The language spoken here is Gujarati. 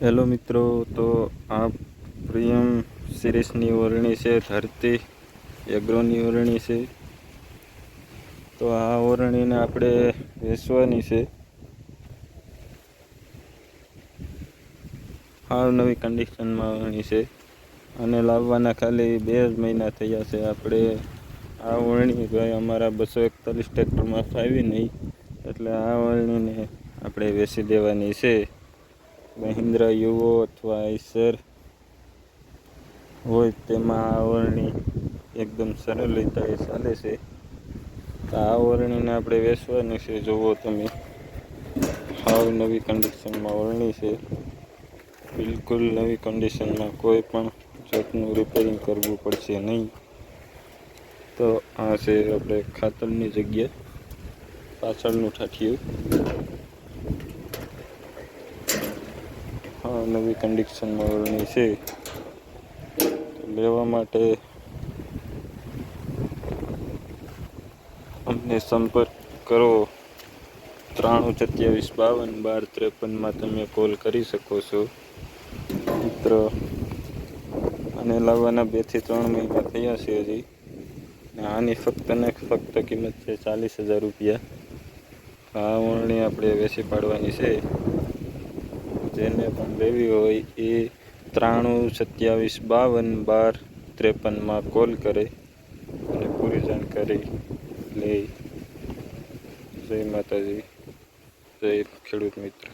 હેલો મિત્રો, તો આ પ્રિયમ સિરીઝની ઓરણી છે, ધરતી એગ્રોની ઓરણી છે. તો આ ઓરણીને આપણે વેચવાની છે. હાવ નવી કન્ડિશનમાં ઓરણી છે અને લાવવાના ખાલી બે જ મહિના થયા છે. આપણે આ ઓરણી ભાઈ અમારા બસો એકતાલીસ ટ્રેક્ટરમાં ફાવી નહીં, એટલે આ ઓરણીને આપણે વેચી દેવાની છે. મહિન્દ્રા યુવો અથવા આઈસર હોય તેમાં આ ઓરણી એકદમ સરળ રીતે ચાલે છે. તો આ વરણીને આપણે વેચવાની છે. જુઓ તમે. હાવ નવી કન્ડિશનમાં વરણી છે. બિલકુલ નવી કન્ડિશનમાં કોઈ પણ જાતનું રિપેરિંગ કરવું પડશે નહીં. તો આ છે આપણે ખાતરની જગ્યા. પાછળનું ઠાઠિયું. નવી કન્ડિશન મોડલની છે. લેવા માટે અમને સંપર્ક કરો. ત્રાણું સત્યાવીસ બાવન બાર ત્રેપનમાં તમે કોલ કરી શકો છો. મિત્ર અને લાવવાના બેથી ત્રણ મહિના થયા છે હજી. આની ફક્ત ને ફક્ત કિંમત છે ચાલીસ હજાર રૂપિયા. આ ઓરણી આપણે વેચી પાડવાની છે. જેને પણ લેવી હોય એ ત્રાણું, સત્યાવીસ, બાવન, બાર, ત્રેપનમાં કોલ કરે અને પૂરી જાણકારી લે. જય માતાજી. જય ખેડૂત મિત્ર.